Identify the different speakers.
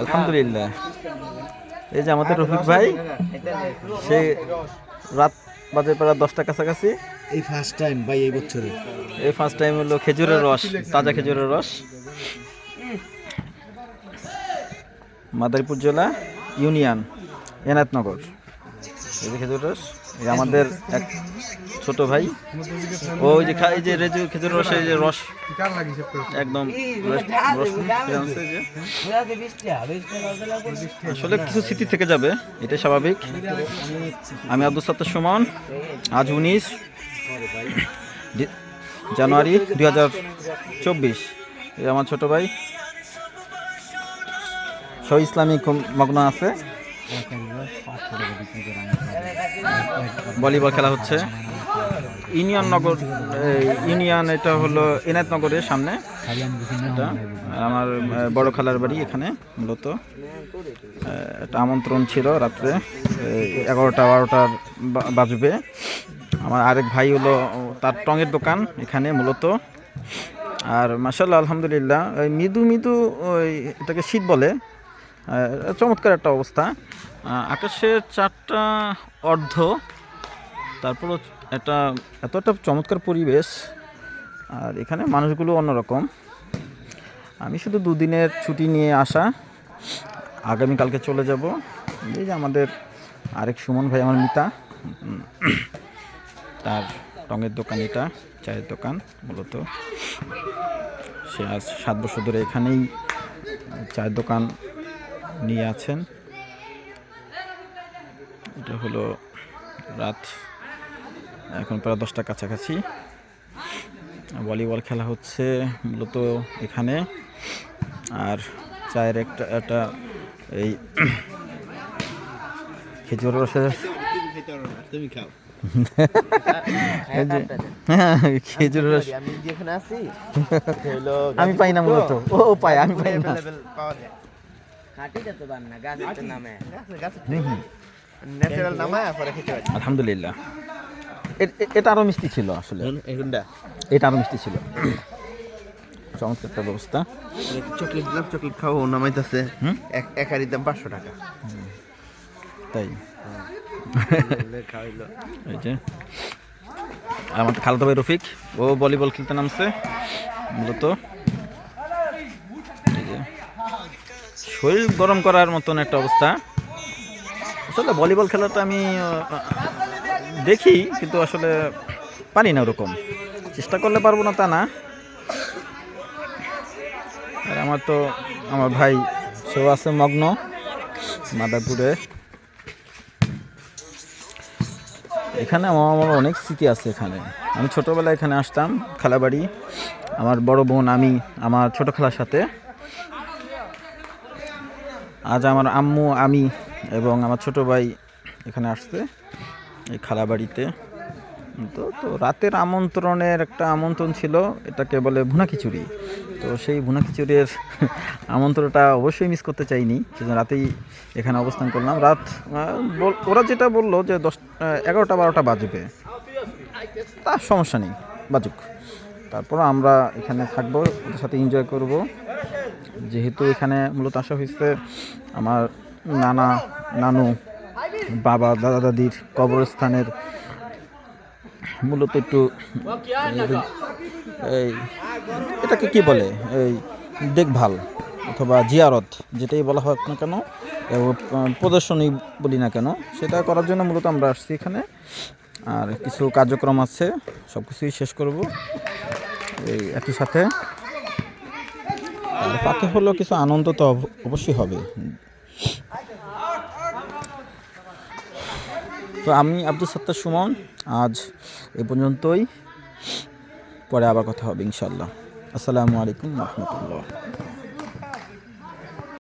Speaker 1: আলহামদুলিল্লাহ। এই যে আমাদের রফিক ভাই সে রাত বাজে প্রায় দশটা কাছাকাছি।
Speaker 2: এই ফার্স্ট টাইম ভাই এই বছরে।
Speaker 1: এই ফার্স্ট টাইম হলো খেজুরের রস তাজা খেজুরের রস। মাদারীপুর জেলা ইউনিয়ন এনায়তনগর। এই যে খেজুর রস। আমাদের এক ছোট ভাই, ও ওই যে খা- এই যে রেজু খেজুর রস যে রস। একদম আসলে কিছু স্মৃতি থেকে যাবে, এটাই স্বাভাবিক। আমি আব্দুল সত্তার সুমন, আজ উনিশ জানুয়ারি দুই হাজার চব্বিশ। আমার ছোট ভাই সহ ইসলামিক মগ্ন আছে। ভলিবল খেলা হচ্ছে। ইউনিয়ন নগর ইউনিয়ন এটা হলো এনায়তনগরের সামনে। আমার বড় খালার বাড়ি এখানে মূলত। একটা আমন্ত্রণ ছিল রাত্রে এগারোটা, বারোটার বাজবে। আমার আরেক ভাই হলো, তার টঙের দোকান এখানে মূলত। আর মাসাল্লাহ আলহামদুলিল্লাহ, ওই মৃদু মৃদু, ওই এটাকে শীত বলে। চমৎকার একটা অবস্থা। আহ, আকাশের চারটা অর্ধ তারপরও একটা এত একটা চমৎকার পরিবেশ আর এখানে মানুষগুলো অন্যরকম। আমি শুধু দুদিনের ছুটি নিয়ে আসা আগামীকালকে চলে যাব। এই যে আমাদের আরেক সুমন ভাই আমার মিতা। তার রঙের দোকান এটা চায়ের দোকান মূলত। সে আজ সাত বছর ধরে এখানেই চায়ের দোকান নিয়ে আছেন। এটা হলো রাত এখন প্রায় দশটা কাছাকাছি। ভলিবল খেলা হচ্ছে মূলত এখানে। আর চায়ের একটা একটা এই খেজুর রসের খেজুর রস।
Speaker 3: আমি
Speaker 1: পাই না মূলত। ও পাই আমি পাই না। আলহামদুলিল্লাহ। এটা আরও মিষ্টি ছিল আসলে। এটা আরও মিষ্টি ছিল। চমৎকার একটা ব্যবস্থা।
Speaker 3: চকলেট দিলাম চকলেট খাও নামাইতেছে।
Speaker 1: হুম?
Speaker 3: এক এক হাড়ির দাম পাঁচশো টাকা।
Speaker 1: তাই? আমাদের খালাতো ভাই রফিক ও ভলিবল খেলতে নামছে মূলত এই যে শরীর গরম করার মতন একটা অবস্থা। আসলে ভলিবল খেলাটা আমি দেখি, কিন্তু আসলে পারি না ওরকম। চেষ্টা করলে পারব না তা না। আর আমার তো, আমার ভাই সেও আছে মগ্ন, মাদারপুরে। এখানে আমার আমার অনেক স্মৃতি আছে এখানে। আমি ছোটোবেলায় এখানে আসতাম, খালাবাড়ি। আমার বড় বোন, আমি, আমার ছোটো খেলার সাথে। আজ আমার আম্মু, আমি এবং আমার ছোট ভাই এখানে আসছে এই খালা বাড়িতে। তো তো রাতের আমন্ত্রণের একটা আমন্ত্রণ ছিল, এটাকে বলে ভুনা খিচুড়ি। তো সেই ভুনা খিচুড়ির আমন্ত্রণটা অবশ্যই মিস করতে চাইনি, সেজন্য রাতেই এখানে অবস্থান করলাম। রাত ওরা যেটা বলল যে দশ এগারোটা, বারোটা বাজবে। তার সমস্যা নেই, বাজুক। তারপর আমরা এখানে থাকব, ওদের সাথে এনজয় করব। যেহেতু এখানে মূলত আসা হয়েছে আমার নানা, নানু, বাবা, দাদা, দাদির কবরস্থানের মূলত একটু, এই এটাকে কি বলে? এই, দেখভাল অথবা জিয়ারত, যেটাই বলা হোক না কেন প্রদর্শনী বলি না কেন, সেটা করার জন্য মূলত আমরা আসছি এখানে। আর কিছু কার্যক্রম আছে সব কিছুই শেষ করব। এই, একই সাথে পাখি হলেও কিছু আনন্দ তো অব- অবশ্যই হবে। তো আমি আব্দুল সত্তার সুমন, আজ এ পর্যন্তই। পরে আবার কথা হবে ইনশাল্লাহ আসসালামু আলাইকুম রহমতুল্লাহ।